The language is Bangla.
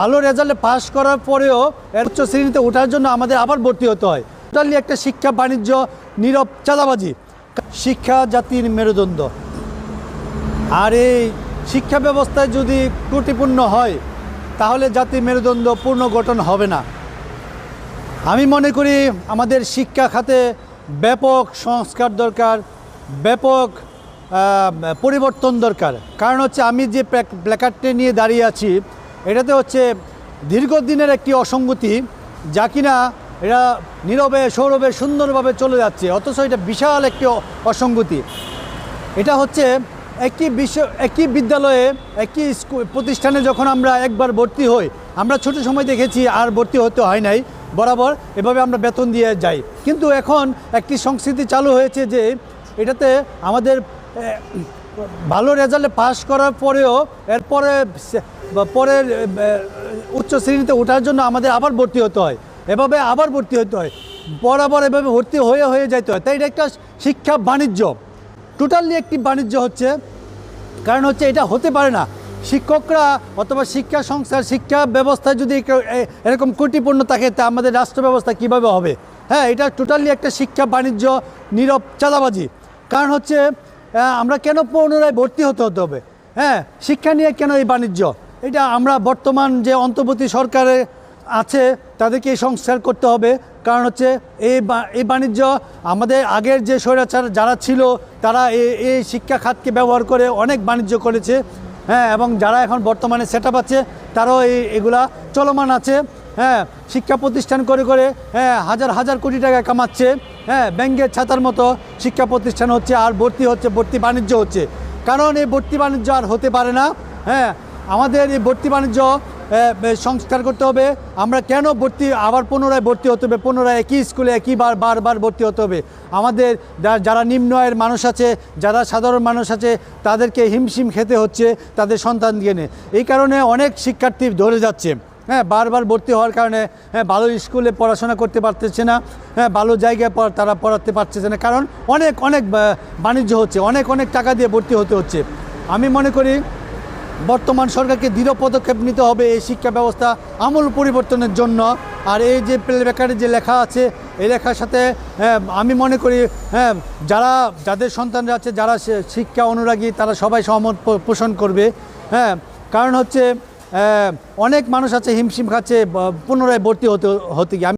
ভালো রেজাল্টে পাস করার পরেও উচ্চ শ্রেণীতে ওঠার জন্য আমাদের আবার ভর্তি হতে হয়। টোটালি একটা শিক্ষা বাণিজ্য নীরব চাঁদাবাজি। শিক্ষা জাতির মেরুদণ্ড। আর এই শিক্ষা ব্যবস্থায় যদি ত্রুটিপূর্ণ হয়, তাহলে জাতির মেরুদণ্ড পূর্ণ গঠন হবে না। আমি মনে করি আমাদের শিক্ষা খাতে ব্যাপক সংস্কার দরকার, ব্যাপক পরিবর্তন দরকার। কারণ হচ্ছে আমি যে প্ল্যাক- প্ল্যাকার্ডটি নিয়ে দাঁড়িয়ে আছি এটাতে হচ্ছে দীর্ঘদিনের একটি অসঙ্গতি যা কিনা এটা নীরবে, সৌরভে সুন্দরভাবে চলে যাচ্ছে। অথচ এটা বিশাল একটি অসঙ্গতি। এটা হচ্ছে একই বিশ্ব, একই বিদ্যালয়ে, একই প্রতিষ্ঠানে যখন আমরা একবার ভর্তি হই, আমরা ছোট সময় দেখেছি আর ভর্তি হতে হয় নাই, বরাবর এভাবে আমরা বেতন দিয়ে যাই। কিন্তু এখন একটি সংস্কৃতি চালু হয়েছে যে এটাতে আমাদের ভালো রেজাল্টে পাস করার পরেও, এরপরে পরে উচ্চ শ্রেণীতে ওঠার জন্য আমাদের আবার ভর্তি হতে হয়। এভাবে আবার ভর্তি হতে হয়। বরাবর এভাবে ভর্তি হয়ে হয়ে যেতে হয়। তাই এটা একটা শিক্ষা বাণিজ্য। টোটালি একটি বাণিজ্য হচ্ছে, কারণ হচ্ছে এটা হতে পারে না। শিক্ষকরা অথবা শিক্ষা সংস্থার শিক্ষা ব্যবস্থায় যদি এরকম ত্রুটিপূর্ণ থাকে, তা আমাদের রাষ্ট্র ব্যবস্থা কীভাবে হবে? হ্যাঁ এটা টোটালি একটা শিক্ষা বাণিজ্য, নীরব চাঁদাবাজি। কারণ হচ্ছে আমরা কেন পুনরায় ভর্তি হতে হতে হবে? হ্যাঁ শিক্ষা নিয়ে কেন এই বাণিজ্য? এটা আমরা বর্তমান যে অন্তর্বর্তী সরকারে আছে, তাদেরকে সংস্কার করতে হবে। কারণ হচ্ছে, এই এই বাণিজ্য আমাদের আগের যে স্বৈরাচার যারা ছিল, তারা এই এই শিক্ষা খাতকে ব্যবহার করে অনেক বাণিজ্য করেছে। হ্যাঁ এবং যারা এখন বর্তমানে সেট আছে, তারাও এই, এগুলা চলমান আছে। হ্যাঁ শিক্ষা প্রতিষ্ঠান করে করে হ্যাঁ হাজার হাজার কোটি টাকা কামাচ্ছে। হ্যাঁ ব্যাংকের ছাতার মতো শিক্ষা প্রতিষ্ঠান হচ্ছে, আর ভর্তি হচ্ছে, ভর্তি বাণিজ্য হচ্ছে। কারণ এই ভর্তি বাণিজ্য আর হতে পারে না। হ্যাঁ আমাদের এই ভর্তি বাণিজ্য সংস্কার করতে হবে। আমরা কেন ভর্তি, আবার পুনরায় ভর্তি হতে হবে? পুনরায় একই স্কুলে একইবার বারবার ভর্তি হতে হবে? আমাদের যারা নিম্ন আয়ের মানুষ আছে, যারা সাধারণ মানুষ আছে, তাদেরকে হিমশিম খেতে হচ্ছে, তাদের সন্তান নিয়ে। এই কারণে অনেক শিক্ষার্থী ধরে যাচ্ছে। হ্যাঁ বারবার ভর্তি হওয়ার কারণে হ্যাঁ ভালো স্কুলে পড়াশোনা করতে পারতেছে না হ্যাঁ ভালো জায়গায় তারা পড়াতে পারতেছে না। কারণ অনেক অনেক বাণিজ্য হচ্ছে অনেক অনেক টাকা দিয়ে ভর্তি হতে হচ্ছে। আমি মনে করি বর্তমান সরকারকে দৃঢ় পদক্ষেপ নিতে হবে এই শিক্ষা ব্যবস্থা আমূল পরিবর্তনের জন্য। আর এই যে প্লেব্যাকারে যে লেখা আছে এই লেখার সাথে হ্যাঁ, আমি মনে করি হ্যাঁ যারা যাদের সন্তানরা আছে যারা শিক্ষা অনুরাগী তারা সবাই সহমত পোষণ করবে। হ্যাঁ কারণ হচ্ছে অনেক মানুষ আছে হিমশিম খাচ্ছে পুনরায় ভর্তি হতে হতে গিয়ে।